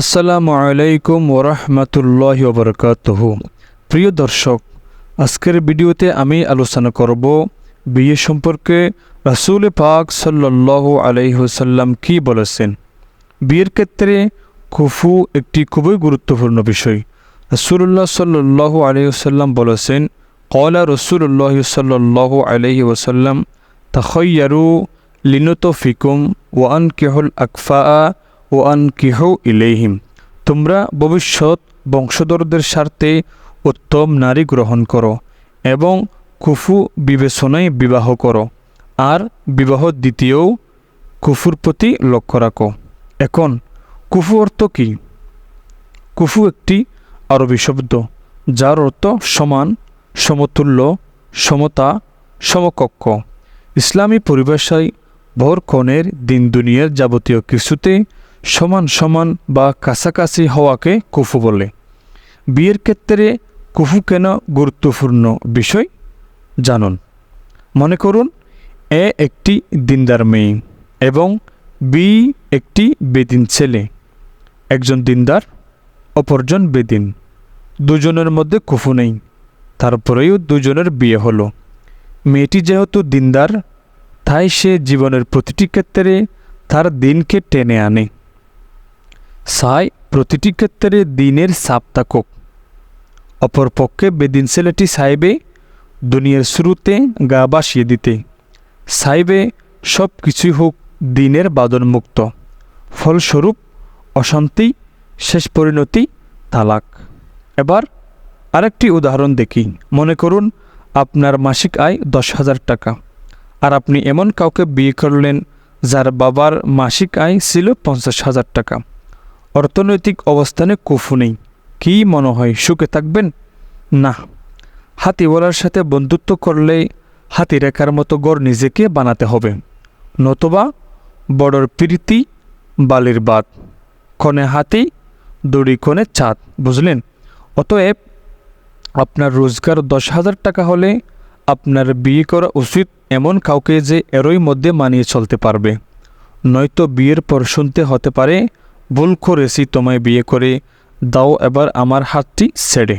আসসালামু আলাইকুম ওরহমতুল্লাহ ওবরকাতহ। প্রিয় দর্শক, আজকের ভিডিওতে আমি আলোচনা করব বিয়ে সম্পর্কে রাসুল পাক সাল্লাহ আলাইহসাল্লাম কি বলেছেন। বিয়ের ক্ষেত্রে কুফু একটি খুবই গুরুত্বপূর্ণ বিষয়। রসুল্লাহ সাল্লাহ আলহিহসাল্লাম বলেছেন কলা রসুল্লাহ সাল্লাহ আলহি ওসাল্লাম তখয়ারু লিনত ফিকুম ওয়ান কেহল আকফা ও আন কিহ ইলেহিম তোমরা ভবিষ্যৎ বংশধরদের স্বার্থে উত্তম নারী গ্রহণ করো এবং কুফু বিবেচনায় বিবাহ করো। আর বিবাহ দ্বিতীয় কুফুর প্রতি লক্ষ্য রাখো। এখন, কুফু অর্থ কী? কুফু একটি আরবি শব্দ, যার অর্থ সমান, সমতুল্য, সমতা, সমকক্ষ। ইসলামী পরিভাষায় ভর কনের দিন দুনিয়ার যাবতীয় কিছুতে সমান সমান বা কাছাকাছি হওয়াকে কুফু বলে। বিয়ের ক্ষেত্রে কুফু কেন গুরুত্বপূর্ণ বিষয় জানুন। মনে করুন, এ একটি দিনদার মেয়ে এবং বি একটি বেদিন ছেলে। একজন দিনদার, অপরজন বেদিন। দুজনের মধ্যে কুফু নেই, তারপরেও দুজনের বিয়ে হলো। মেয়েটি যেহেতু দিনদার, তাই সে জীবনের প্রতিটি ক্ষেত্রে তার দিনকে টেনে আনে। সাই প্রতিটি ক্ষেত্রে দিনের সাপ থাকুক। অপরপক্ষে বেদিন ছেলেটি সাইবে দুনিয়ার শুরুতে গা বাসিয়ে দিতে। সাইবে সব কিছুই হোক দিনের বাদনমুক্ত। ফলস্বরূপ অশান্তি, শেষ পরিণতি, তালাক। এবার আরেকটি উদাহরণ দেখি। মনে করুন আপনার মাসিক আয় দশ হাজার টাকা। আর আপনি এমন কাউকে বিয়ে করলেন যার বাবার মাসিক আয় ছিল পঞ্চাশ হাজার টাকা। অর্থনৈতিক অবস্থানে কুফু নেই। কী মনে হয়, সুখে থাকবেন? না। হাতিওয়ালার সাথে বন্ধুত্ব করলে হাতি রেখার মতো গড় নিজেকে বানাতে হবে। নতুবা বড়র প্রীতি, বালির বাদ ক্ষণে হাতি, দড়ি ক্ষণে চাঁদ বুঝলেন? অতএব আপনার রোজগার দশ হাজার টাকা হলে আপনার বিয়ে করা উচিত এমন কাউকে যে এরই মধ্যে মানিয়ে চলতে পারবে। নয়তো বিয়ের পর শুনতে হতে পারে ভুল করেছি, তোমায় বিয়ে করে দাও, এবার আমার হাতটি ছেড়ে।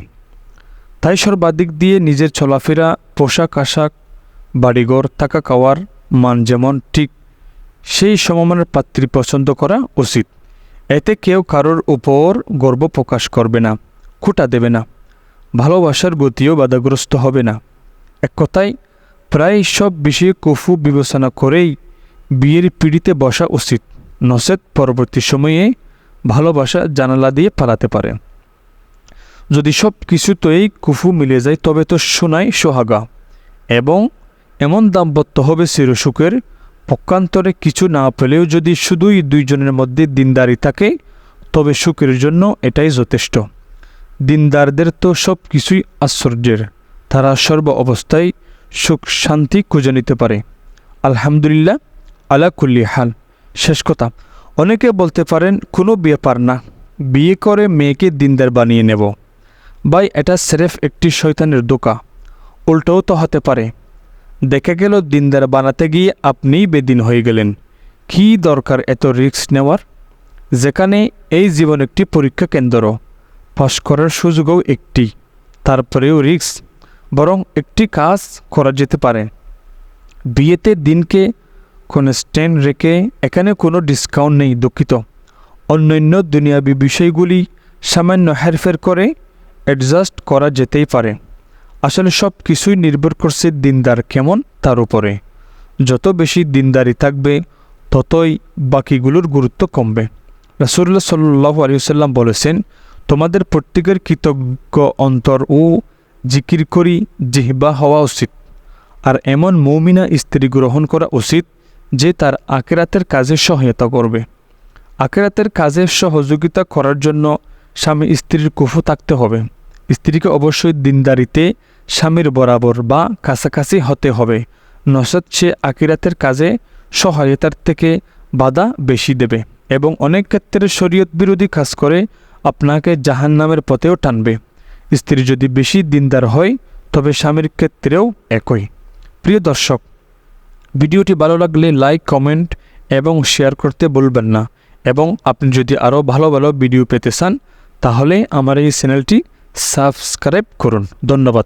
তাই সর্বাধিক দিয়ে নিজের চলাফেরা, পোশাক আশাক, বাড়িঘর থাকা খাওয়ার মান যেমন ঠিক, সেই সমমানের পাত্রী পছন্দ করা উচিত। এতে কেউ কারোর উপর গর্ব প্রকাশ করবে না, খুঁটা দেবে না, ভালোবাসার গতিও বাধাগ্রস্ত হবে না। এক কথায়, প্রায় সব বিষয়ে কফু বিবেচনা করেই বিয়ের পিড়িতে বসা উচিত। নসেদ পরবর্তী সময়ে ভালোবাসা জানালা দিয়ে পালাতে পারে। যদি সব কিছুতেই কুফু মিলে যায়, তবে তো শোনাই সোহাগা। এবং এমন দাম্পত্য হবে চিরসুখের। পক্ষান্তরে কিছু না পেলেও যদি শুধুই দুইজনের মধ্যে দিনদারি থাকে, তবে সুখের জন্য এটাই যথেষ্ট। দিনদারদের তো সব কিছুই আশ্চর্যের। তারা সর্ব অবস্থায় সুখ শান্তি খুঁজে নিতে পারে। আলহামদুলিল্লাহ, আলা কুল্লি হাল। শেষ কথা। অনেকে বলতে পারেন, কোনো ব্যাপার না। বিয়ে করে মেয়েকে দিনদার বানিয়ে নেব। ভাই, এটা স্রেফ একটি শয়তানের দোকা। উল্টোও তো হতে পারে। দেখা গেল, দিনদার বানাতে গিয়ে আপনিই বেদিন হয়ে গেলেন। কী দরকার এত রিস্ক নেওয়ার? যেখানে এই জীবন একটি পরীক্ষা কেন্দ্র। পাস করার সুযোগও একটি। তারপরেও রিস্ক। বরং একটি কাজ করা যেতে পারে। বিয়েতে দিনকে কোনো স্ট্যান্ড রেখে এখানে কোনো ডিসকাউন্ট নেই দুঃখিত। অন্যান্য দুনিয়াবী বিষয়গুলি সামান্য হেরফের করে অ্যাডজাস্ট করা যেতেই পারে। আসলে সব কিছুই নির্ভর করছে দিনদার কেমন তার উপরে। যত বেশি দিনদারি থাকবে, ততই বাকিগুলোর গুরুত্ব কমবে। রাসুল্লাহ সাল্লু আলিয়াল্লাম বলেছেন, তোমাদের প্রত্যেকের কৃতজ্ঞ অন্তর ও জিকির করি, জিহবা হওয়া উচিত। আর এমন মৌমিনা স্ত্রী গ্রহণ করা উচিত যে তার আকেরাতের কাজে সহায়তা করবে। আকেরাতের কাজে সহযোগিতা করার জন্য স্বামী স্ত্রীর কুফু থাকতে হবে। স্ত্রীকে অবশ্যই দিনদারিতে স্বামীর বরাবর বা কাছাকাছি হতে হবে। নসৎ সে আকিরাতের কাজে সহায়তার থেকে বাধা বেশি দেবে এবং অনেক ক্ষেত্রে শরীয়ত বিরোধী কাজ করে আপনাকে জাহান নামের পথেও টানবে। স্ত্রী যদি বেশি দিনদার হয়, তবে স্বামীর ক্ষেত্রেও একই। প্রিয় দর্শক ভিডিওটি ভালো লাগলে লাইক, কমেন্ট এবং শেয়ার করতে বলবেন না। এবং আপনি যদি আরও ভালো ভালো ভিডিও পেতে চান, তাহলে আমার এই চ্যানেলটি সাবস্ক্রাইব করুন। ধন্যবাদ।